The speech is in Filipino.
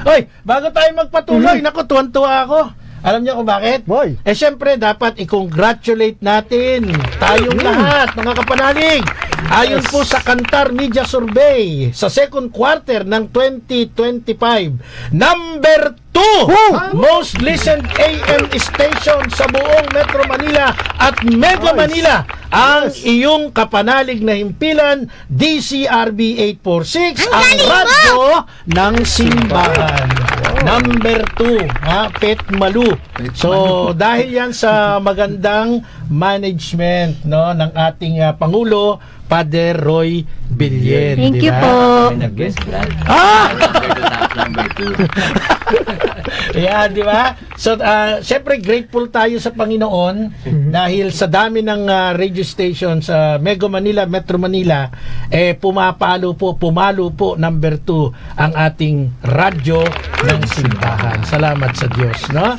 Hoy, bago tayo magpatuloy, naku, tuwan-tuwa ako. Alam niyo kung bakit? Boy. Eh syempre, dapat i-congratulate natin tayong lahat, mga kapanalig. Ayon po sa Kantar Media Survey, sa second quarter ng 2025, number 2 most listened AM station sa buong Metro Manila at Mega Manila ang iyong kapanalig na himpilan DCRB 846 ang radyo ng simbahan. Number 2, ha, Pet Malu. So, dahil yan sa magandang management no ng ating ah, pangulo Father Roy Bilyen. Thank you po. Ah! Yeah, di ba? So, uh, syempre grateful tayo sa Panginoon dahil sa dami ng ah, radio station sa Mega Manila, Metro Manila, eh pumapalo po, pumalo po number 2 ang ating radyo ng simbahan. Salamat sa Diyos, no?